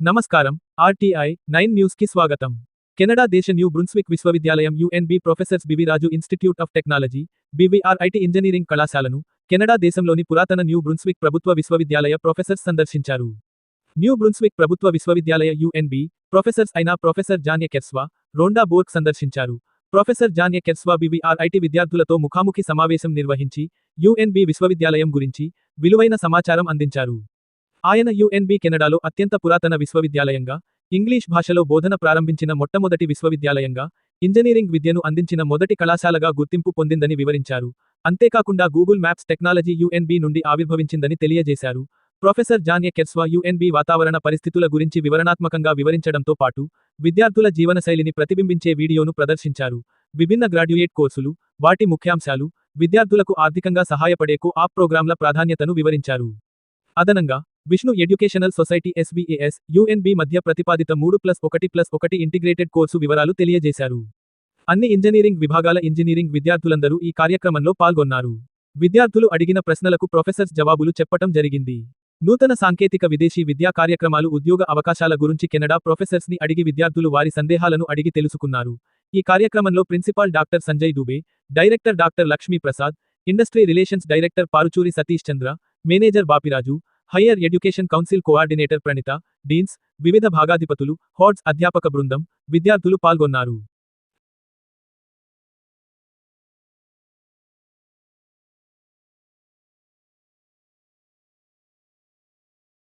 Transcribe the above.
నమస్కారం. RTI nine న్యూస్కి స్వాగతం. కెనడా దేశ న్యూ బ్రున్స్విక్ విశ్వవిద్యాలయం UNB professors BV Raju institute of technology BVR IT engineering కళాశాలను కెనడా దేశంలోని పురాతన న్యూ బ్రున్స్విక్ ప్రభుత్వ విశ్వవిద్యాలయ ప్రొఫెసర్స్ సందర్శించారు. న్యూ బ్రున్స్విక్ ప్రభుత్వ విశ్వవిద్యాలయ యుఎన్బి ప్రొఫెసర్స్ అయిన ప్రొఫెసర్ జాన్య కెర్స్వా రోండా బోర్క్ సందర్శించారు. ప్రొఫెసర్ జాన్య కెర్స్వా బీవీఆర్ ఐటీ విద్యార్థులతో ముఖాముఖి సమావేశం నిర్వహించి యుఎన్బి విశ్వవిద్యాలయం గురించి విలువైన సమాచారం అందించారు. ఆయన యుఎన్బి కెనడాలో అత్యంత పురాతన విశ్వవిద్యాలయంగా ఇంగ్లీష్ భాషలో బోధన ప్రారంభించిన మొట్టమొదటి విశ్వవిద్యాలయంగా ఇంజనీరింగ్ విద్యను అందించిన మొదటి కళాశాలగా గుర్తింపు పొందిందని వివరించారు. అంతేకాకుండా గూగుల్ మ్యాప్స్ టెక్నాలజీ యుఎన్బి నుండి ఆవిర్భవించిందని తెలియజేశారు. ప్రొఫెసర్ జాన్ ఎ. కెర్స్వా యుఎన్బి వాతావరణ పరిస్థితుల గురించి వివరణాత్మకంగా వివరించడంతో పాటు విద్యార్థుల జీవనశైలిని ప్రతిబింబించే వీడియోను ప్రదర్శించారు. విభిన్న గ్రాడ్యుయేట్ కోర్సులు వాటి ముఖ్యాంశాలు విద్యార్థులకు ఆర్థికంగా సహాయపడే కో ఆప్ ప్రోగ్రాంల ప్రాధాన్యతను వివరించారు. అదనంగా Vishnu educational society SBAS UNB మధ్య ప్రతిపాదిత మూడు ప్లస్ ఒకటి ప్లస్ ఒకటి ఇంటిగ్రేటెడ్ కోర్సు వివరాలు తెలియజేశారు. అన్ని ఇంజనీరింగ్ విభాగాల ఇంజనీరింగ్ విద్యార్థులందరూ ఈ కార్యక్రమంలో పాల్గొన్నారు. విద్యార్థులు అడిగిన ప్రశ్నలకు ప్రొఫెసర్స్ జవాబులు చెప్పటం జరిగింది. నూతన సాంకేతిక విదేశీ విద్యా కార్యక్రమాలు ఉద్యోగ అవకాశాల గురించి కెనడా ప్రొఫెసర్స్ని అడిగి విద్యార్థులు వారి సందేహాలను అడిగి తెలుసుకున్నారు. ఈ కార్యక్రమంలో principal doctor Sanjay Dubey director doctor Lakshmi Prasad industry relations director Paruchuri Satish Chandra manager Bapiraju higher education council coordinator Pranitha deans వివిధ భాగాధిపతులు హార్డ్స్ అధ్యాపక బృందం విద్యార్థులు పాల్గొన్నారు.